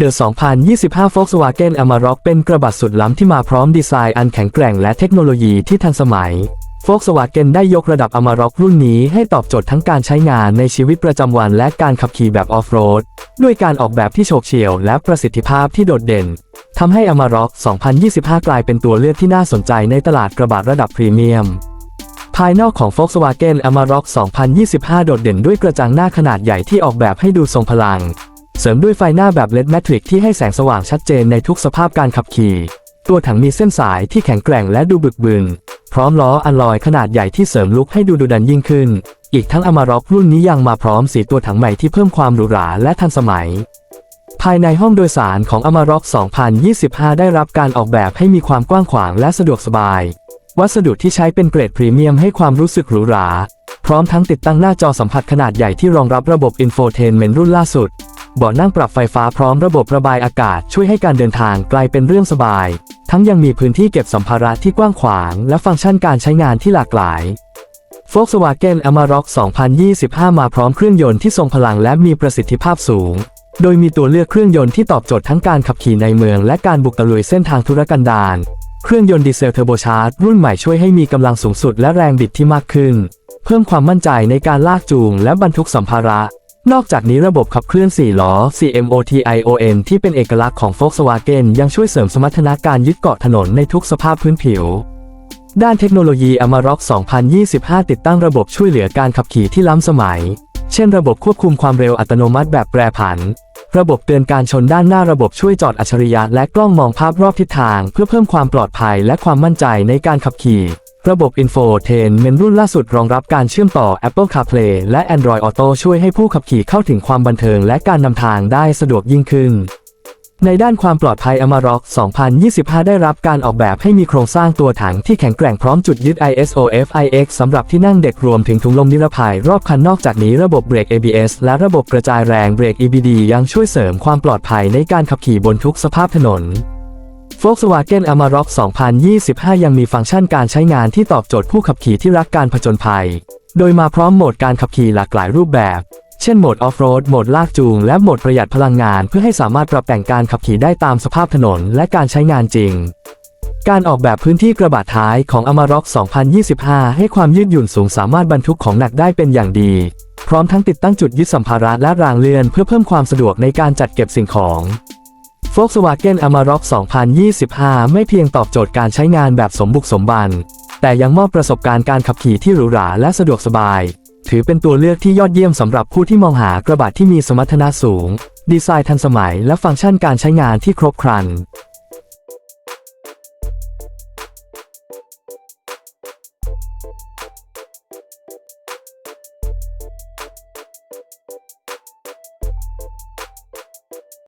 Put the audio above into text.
The 2025 Volkswagen Amarok เป็นกระบะสุดล้ำที่มาพร้อมดีไซน์อันแข็งแกร่งและเทคโนโลยีที่ทันสมัย Volkswagen ได้ยกระดับ Amarok รุ่นนี้ให้ตอบโจทย์ทั้งการใช้งานในชีวิตประจำวันและการขับขี่แบบออฟโรด ด้วยการออกแบบที่โฉบเฉี่ยวและประสิทธิภาพที่โดดเด่นทำให้ Amarok 2025 กลายเป็นตัวเลือกที่น่าสนใจในตลาดกระบะระดับพรีเมียมภายนอกของ Volkswagen Amarok 2025 โดดเด่นด้วยกระจังหน้าขนาดใหญ่ที่ออกแบบให้ดูทรงพลัง เสริมด้วยไฟหน้าแบบ LED Matrix ที่ให้แสงสว่างชัดเจนในทุกสภาพการขับขี่ ตัวถังมีเส้นสายที่แข็งแกร่งและดูบึกบึน พร้อมล้ออัลลอยขนาดใหญ่ที่เสริมลุคให้ดูดุดันยิ่งขึ้น อีกทั้ง Amarok รุ่นนี้ยังมาพร้อมสีตัวถังใหม่ที่เพิ่มความหรูหราและทันสมัย ภายในห้องโดยสารของ Amarok 2025 ได้รับการออกแบบให้มีความกว้างขวางและสะดวกสบาย วัสดุที่ใช้เป็นเกรดพรีเมียมให้ความรู้สึกหรูหรา พร้อมทั้งติดตั้งหน้าจอสัมผัสขนาดใหญ่ที่รองรับระบบอินโฟเทนเมนต์รุ่นล่าสุด เบาะนั่งปรับไฟฟ้าพร้อมระบบระบายอากาศช่วยให้การเดินทางกลายเป็นเรื่องสบาย ทั้งยังมีพื้นที่เก็บสัมภาระที่กว้างขวาง และฟังก์ชันการใช้งานที่หลากหลาย Volkswagen Amarok 2025 มาพร้อมเครื่องยนต์ที่ทรงพลังและมีประสิทธิภาพสูง โดยมีตัวเลือกเครื่องยนต์ที่ตอบโจทย์ทั้งการขับขี่ในเมือง และการบุกตะลุยเส้นทางธุรกันดารเครื่องยนต์ดีเซลเทอร์โบชาร์จรุ่นใหม่ช่วยให้มีกำลังสูงสุดและแรงบิดที่มากขึ้น เพิ่มความมั่นใจในการลากจูงและบรรทุกสัมภาระ นอกจากนี้ระบบขับเคลื่อน 4 ล้อ CMOTION ที่เป็นเอกลักษณ์ของ Volkswagen ยังช่วยเสริมสมรรถนะการยึดเกาะถนนในทุกสภาพพื้นผิว ด้านเทคโนโลยี Amarok 2025 ติดตั้งระบบช่วยเหลือการขับขี่ที่ล้ำสมัย เช่น ระบบควบคุมความเร็วอัตโนมัติแบบแปรผัน ระบบเตือนการชนด้านหน้าระบบช่วยจอดอัจฉริยะและกล้องมองภาพรอบทิศทาง เพื่อเพิ่มความปลอดภัยและความมั่นใจในการขับขี่ ระบบ Infotainment รุ่นล่าสุดรองรับการเชื่อมต่อ Apple CarPlay และ Android Auto ช่วยให้ผู้ขับขี่เข้าถึงความบันเทิงและการนำทางได้สะดวกยิ่งขึ้น ในด้านความปลอดภัย Amarok 2025 ได้รับการออกแบบให้มีโครงสร้างตัวถังที่แข็งแกร่งพร้อมจุดยึด ISO FIX สำหรับที่นั่งเด็กรวมถึงถุงลมนิรภัยรอบคันนอกจากนี้ระบบเบรก ABS และระบบกระจายแรงเบรก EBD ยังช่วยเสริมความปลอดภัยในการขับขี่บนทุกสภาพถนน Volkswagen Amarok 2025 ยังมีฟังก์ชันการใช้งานที่ตอบโจทย์ผู้ขับขี่ที่รักการผจญภัย โดยมาพร้อมโหมดการขับขี่หลากหลายรูปแบบ เช่นโหมดออฟโรด โหมดลากจูง และโหมดประหยัดพลังงาน เพื่อให้สามารถปรับแต่งการขับขี่ได้ตามสภาพถนนและการใช้งานจริง การออกแบบพื้นที่กระบะท้ายของ Amarok 2025 ให้ความยืดหยุ่นสูงสามารถบรรทุกของหนักได้เป็นอย่างดี พร้อมทั้งติดตั้งจุดยึดสัมภาระและรางเลื่อนเพื่อเพิ่มความสะดวกในการจัดเก็บสิ่งของ Volkswagen Amarok 2025 ไม่เพียงตอบโจทย์การใช้งานแบบสมบุกสมบัน แต่ยังมอบประสบการณ์การขับขี่ที่หรูหราและสะดวกสบาย ถือเป็นตัวเลือกที่ยอดเยี่ยมสำหรับผู้ที่มองหากระบะที่มีสมรรถนะสูง ดีไซน์ทันสมัย และฟังก์ชันการใช้งานที่ครบครัน